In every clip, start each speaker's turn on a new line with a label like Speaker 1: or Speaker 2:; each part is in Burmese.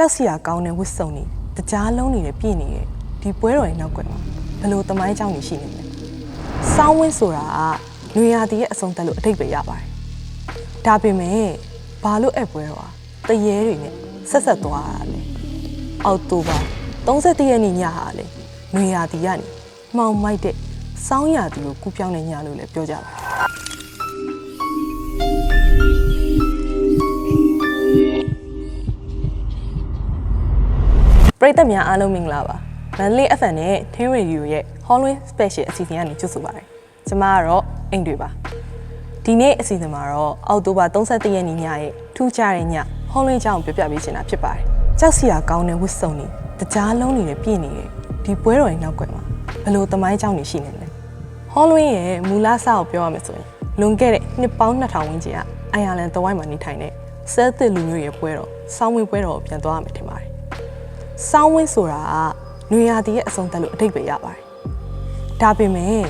Speaker 1: ကြောက်စရာကောင်းတဲ့ဝတ်စုံတွေတကြားလုံးတွေနဲ့ပြည့်နေတဲ့ဒီပွဲတော်ရဲ့နောက်ကွယ်မှာဘယ်လိုတမိုင်းကြောင်းတွေရှိနေလဲ။စောင်းဝင်းဆိုတာကနွေရာသီရဲ့အဆုံးသတ်လို့အထိပ္ပယ်ရပါတယ်။ဒါပေမဲ့ဘာလို့အဲ့ပွဲတော်ကတရေတွေနဲ့ဆက်ဆက်သွားတာလဲ။အောက်တိုဘာ31ရက်နေ့ညဟာလေနွေရာသီကနေမှောင်မိုက်တဲ့စောင်းရာသီကိုကူးပြောင်းတဲ့ညလို့လည်းပြောကြပါတယ်။ ပရိသတ်များအားလုံးမင်္ဂလာပါမန္တလေး FM နဲ့ Tin Radio ရဲ့ Halloween Special အစီအစဉ်ကနေကြိုဆိုပါရစေကျွန်မကတော့အိမ်တွေပါဒီနေ့အစီအစဉ်မှာတော့အောက်တိုဘာ31ရက်နေ့ညရဲ့ထူးခြားတဲ့ည Halloween ကြောင်းကိုပြပြပေးချင်တာဖြစ်ပါတယ်ကြောက်စရာကောင်းတဲ့ဝတ်စုံတွေတကြားလုံးတွေနဲ့ပြည့်နေတဲ့ဒီပွဲတော်ရဲ့နောက်ကွယ်မှာဘယ်လိုသမိုင်းကြောင်းတွေရှိနေလဲ Halloween ရဲ့မူလစကိုပြောရမယ်ဆိုရင်လွန်ခဲ့တဲ့နှစ်ပေါင်း2000ဝန်းကျင်ကအိုင်ယာလန်တဝိုင်းမှာနေထိုင်တဲ့ဆဲသစ်လူမျိုးရဲ့ပွဲတော်စောင်းဝင်းပွဲတော်ကိုပြန်သွားရမယ်ထင်ပါတယ် စောင်းဝင်းဆိုတာကနွေရာသီရဲ့အဆုံးသတ်လို့အထိပ္ပယ်ရပါတယ်။ဒါပေမဲ့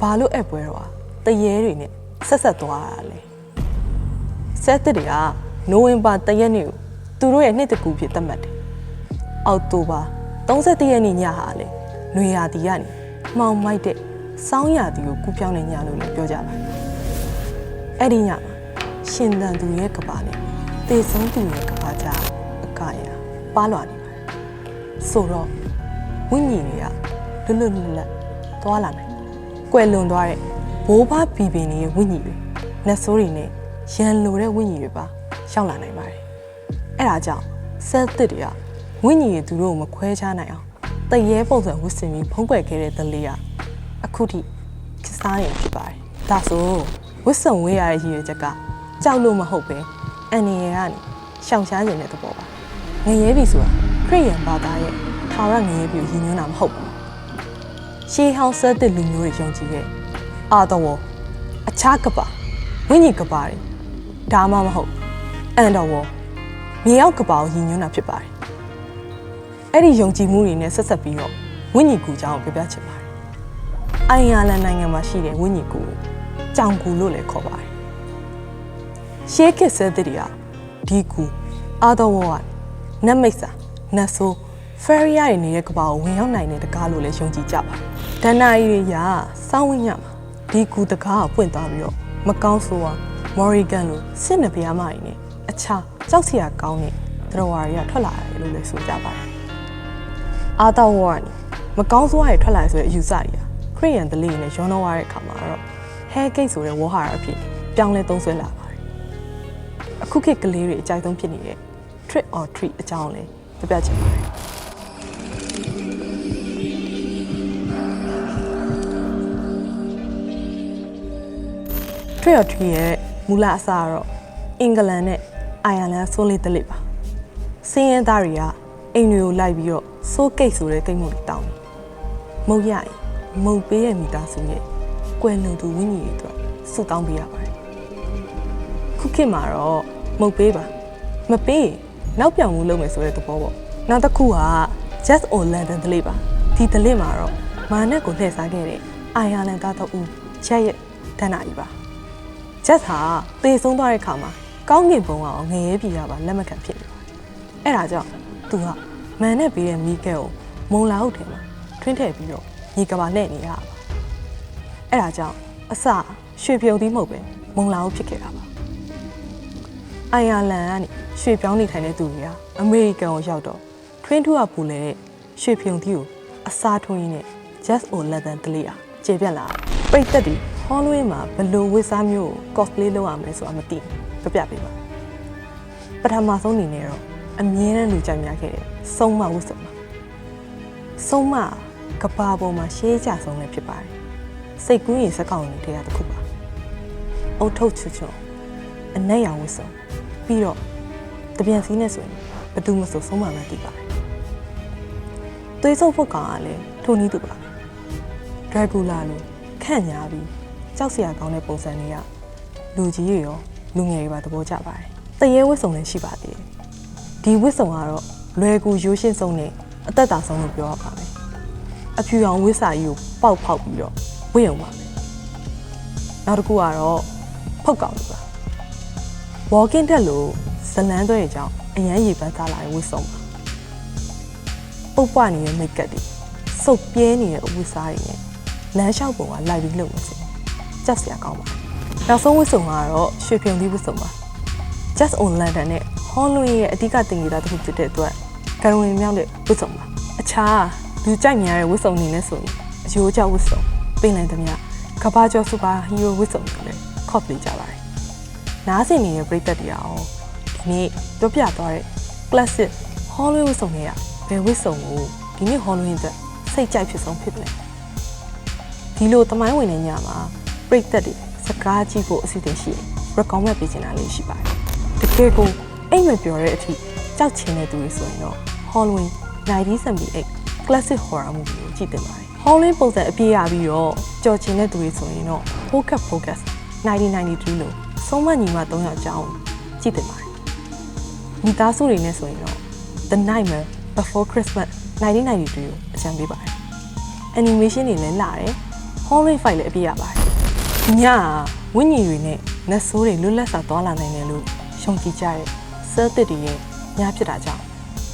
Speaker 1: ဘာလို့အဲ့ပွဲတော့တရေတွေနဲ့ဆက်ဆက်သွားတာလဲ။ဆက်တစ်တွေကနိုဝင်ဘာတရက်နေ့ကိုသူတို့ရဲ့နှစ်တကူဖြစ်သတ်မှတ်တယ်။အောက်တိုဘာ31ရက်နေ့ညဟာလေနွေရာသီကနေမှောင်မိုက်တဲ့စောင်းရာသီကိုကူးပြောင်းတဲ့ညလို့လည်းပြောကြပါတယ်။အဲ့ဒီညမှာရှင်သန်သူရဲ့ကဘာနဲ့တေဆုံးသူရဲ့ကဘာကြားအကရာပါလွာနေပါတယ်။ ဆိုတော့ဝိညာဉ်တွေကလွတ်လွတ်လပ်လပ်သွားလာနိုင်။ကွယ်လွန်သွားတဲ့ဘိုးဘဘီပင်တွေရဲ့ဝိညာဉ်တွေလက်ဆိုးတွေနဲ့ရန်လိုတဲ့ဝိညာဉ်တွေပါရောက်လာနိုင်ပါတယ်။အဲ့ဒါကြောင့်ဆဲသစ်တွေကဝိညာဉ်တွေသူတို့ကိုမခွဲခြားနိုင်အောင်တရေပုံစံဝစ်စင်ပြီးဖုံးကွယ်ခဲ့တဲ့သလေးကအခုထိခစ်စားနေဖြစ်ပါတယ်။ဒါဆိုဝစ်စုံဝေးရတဲ့ရည်ရွယ်ချက်ကကြောက်လို့မဟုတ်ပဲအန်နီရယ်ကနေရှောင်ရှားခြင်းတဲ့သဘောပါ။ငရဲပြီဆိုတာ ခရိယန်ဘာသာရဲ့ထာဝရငရဲပြီကိုရည်ညွှန်းတာမဟုတ်ဘူး။ရှေးဟောင်းဆက်တဲ့လူမျိုးတွေယုံကြည်တဲ့အာတော်အခြားကပါဝိညာဉ်ကပါတွေဒါမှမဟုတ်အန်တော်ဝမြေအောက်ကပါကိုရည်ညွှန်းတာဖြစ်ပါတယ်။အဲ့ဒီယုံကြည်မှုတွေနဲ့ဆက်ဆက်ပြီးတော့ဝိညာဉ်ကူကြောင်းကိုပြပြချင်ပါတယ်။အိုင်ယာလန်နိုင်ငံမှာရှိတဲ့ဝိညာဉ်ကူကိုကြောင်ကူလို့လည်းခေါ်ပါတယ်။ရှေးခေတ်ဆက်တဲ့တွေကဒီကူအာတော်ဝကနတ်မိတ်စာ နတ်ဆိုးဖယ်ရီယာတွေနေတဲ့ကဘာကိုဝင်ရောက်နိုင်တဲ့တကားလို့လည်းယုံကြည်ကြပါတယ်။ဒဏ္ဍာရီတွေကစောင်းဝင်းညမှာဒီကူတကားကိုပွင့်သွားပြီးတော့မကောင်းဆိုးကမော်ရီဂန်လိုစစ်နပြားမတွေနဲ့အခြားကြောက်စရာကောင်းတဲ့သရဝါတွေကထွက်လာတယ်လို့လည်းဆိုကြပါတယ်။အာတော်ဝါကနေမကောင်းဆိုးရထွက်လာဆိုတဲ့အယူဆတွေကခရိယန်ဒလေးနဲ့ရောနှောရတဲ့အခါမှာတော့ hair gate ဆိုတဲ့ဝေါ်ဟာရအဖြစ်ပြောင်းလဲသုံးဆွဲလာပါတယ်။အခုခေတ်ကလေးတွေအကြိုက်ဆုံးဖြစ်နေတဲ့ trick or treat အကြောင်းလည်း ပြပြချင်ပါတယ်။ trick or treat ရဲ့မူလအစကတော့အင်္ဂလန်နဲ့အိုင်ယာလန်ဆိုးလေးတလိပ်ပါ။စင်းရဲသားတွေကအိမ်တွေကိုလိုက်ပြီးတော့စိုးကိတ်ဆိုတဲ့ကိတ်မှုတွေတောင်းတယ်။မုတ်ရရင်မုတ်ပေးရဲ့မိသားစုရဲ့ကွယ်လွန်သူဝိညာဉ်တွေအတွက်ဆုတောင်းပေးရပါတယ်။ခုခေတ်မှာတော့မုတ်ပေးပါမပေးရင် နောက်ပြောင်မှုလုပ်မယ်ဆိုတဲ့သဘောပေါ့။နောက်တစ်ခုက Just on London တလိပ်ပါ။ဒီတလိပ်မှာတော့မာနက်ကိုလှည့်စားခဲ့တဲ့အိုင်ယာလန်သားတို့ဦးချက်ရဲ့ဒဏ္ဍာကြီးပါ။ဂျက်ဟာသေဆုံးသွားတဲ့ခါမှာကောင်းကင်ဘုံကငရဲပြည်ရပါလက်မခံဖြစ်နေပါတယ်။အဲ့ဒါကြောင့်သူကမန်နဲ့ပြီးတဲ့မိကဲကိုမုံလာဟုတ်တယ်မှာထွင်းထည့်ပြီးတော့ညီကဘာနဲ့နေရတာပါ။အဲ့ဒါကြောင့်အစရွှေပြုံသီးမဟုတ်ပဲမုံလာဟုတ်ဖြစ်ခဲ့တာပါ။ အိုင်ယာလန်ကနေရွှေပြောင်းနေထိုင်တဲ့သူတွေကအမေရိကန်ကိုရောက်တော့ထွင်းထူကပူလေတဲ့ရွှေပြုံသီးကိုအစားထွင်းရင်းနဲ့ just or leather တလေးအားကျေပြက်လာပြိတ္တတွေ Halloween မှာဘယ်လိုဝတ်စားမျိုးကို cosplay လုပ်ရမလဲဆိုတာမသိဘူးပြပြပေးပါပထမဆုံးအနေနဲ့တော့အမြဲတမ်းလူကြိုက်များခဲ့တဲ့စုံမဝတ်စုံပါစုံမကဘာပေါ်မှာရှေးကြဆုံးလည်းဖြစ်ပါတယ်စိတ်ကူးရင်စက်ကောင်တွေထဲကတစ်ခုပါအုတ်ထုတ်ချွတ်ချွတ် အနက်ရောင်ဝတ်စုံပြီးတော့တပြန်စီးနဲ့ဆိုရင်ဘယ်သူမှဆိုဆုံးမမှန်းသိပါတယ်သွေးစုပ်ဖို့ကောင်ကလည်းထိုနည်းသူပါပဲဒရဂူလာလိုခန့်ညာပြီးကြောက်စရာကောင်းတဲ့ပုံစံတွေကလူကြီးတွေရောလူငယ်တွေပါသဘောကျပါတယ်တရေဝတ်စုံလည်းရှိပါသေးတယ်ဒီဝတ်စုံကတော့လွယ်ကူရိုးရှင်းဆုံးနဲ့အသက်တာဆုံးလို့ပြောရပါမယ်အဖြူရောင်ဝတ်စာကြီးကိုပေါက်ဖောက်ပြီးတော့ဝတ်ရုံပါမယ်နောက်တစ်ခုကတော့ဖုတ်ကောင်လို့ပါ walking dead လို့ဇလန်းသွဲအကြောင်းအရန်ရည်ပန်းစားလာတဲ့ဝတ်စုံပါပုတ်ပွနေတဲ့ make up တွေစုပ်ပြဲနေတဲ့အဝတ်စားတွေနဲ့လမ်းလျှောက်ပုံကလိုက်ပြီးလုပ်လို့ဆိုကြောက်စရာကောင်းပါနောက်ဆုံးဝတ်စုံကတော့ရွှေဖြုံသီးဝတ်စုံပါ just on london နဲ့ Halloween ရဲ့အဓိကတင်ကြတာတစ်ခုဖြစ်တဲ့အတွက်ကရဝင်မြောက်တဲ့ဝတ်စုံပါအခြားလူကြိုက်များတဲ့ဝတ်စုံတွေနဲ့ဆိုရင်အယိုးကြောက်ဝတ်စုံပင်လယ်သမျှကဘာကျော်စူပါဟီးရိုးဝတ်စုံတွေလည်းခေါ့ပလေးကြပါတယ် နားဆင်နေတဲ့ပရိသတ်တွေအောင်ဒီနေ့ပြောပြသွားတဲ့ classic Halloween ဝတ်စုံတွေကဘယ်ဝတ်စုံကိုဒီနေ့ Halloween အတွက်စိတ်ကြိုက်ဖြစ်ဆုံးဖြစ်တယ်ဒီလိုတမိုင်းဝင်တဲ့ညမှာပရိသတ်တွေစကားကြည့်ဖို့အစီအစဉ်ရှိတယ် recommend ပေးချင်တာလေးရှိပါတယ်တကယ်ကိုအိမ်မပြောတဲ့အထိကြောက်ချင်တဲ့သူတွေဆိုရင်တော့ Halloween 1978 classic horror movie ကိုကြည့်တင်ပါတယ် Halloween ပုံစံအပြည့်ရပြီးတော့ကြော်ချင်တဲ့သူတွေဆိုရင်တော့ Focus Focus 1992လို့ ဆုံးမညီမ3ယောက်အကြောင်းကြည့်တင်ပါတယ်မိသားစုတွေနဲ့ဆိုရင်တော့ The Nightmare Before Christmas 1992ကိုအကြံပေးပါတယ် animation တွေလည်းလာတယ် Halloween fight လည်းအပြည့်ရပါတယ်ညကဝိညာဉ်တွေနဲ့နတ်ဆိုးတွေလွတ်လပ်စွာသွားလာနိုင်တယ်လို့ရှုံကြည်ကြတဲ့ cell တစ်တွေရဲ့ညဖြစ်တာကြောင့်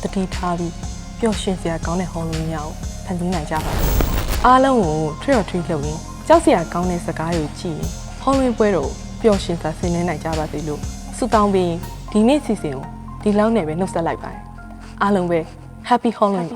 Speaker 1: တတိထားပြီးပျော်ရွှင်စရာကောင်းတဲ့ Halloween ညကိုဖန်တီးနိုင်ကြပါမယ်အားလုံးကို trick or treat လုပ်ရင်ကြောက်စရာကောင်းတဲ့စကားတွေကိုကြည့်ရင် Halloween ပွဲတော်ကို ပျော်ရွှင်စွာဆင်နွှဲနိုင်ကြပါစေလို့ဆုတောင်းပြီးဒီနေ့စီစဉ်ကိုဒီလောက်နဲ့ပဲနှုတ်ဆက်လိုက်ပါတယ်အားလုံးပဲ Happy Halloween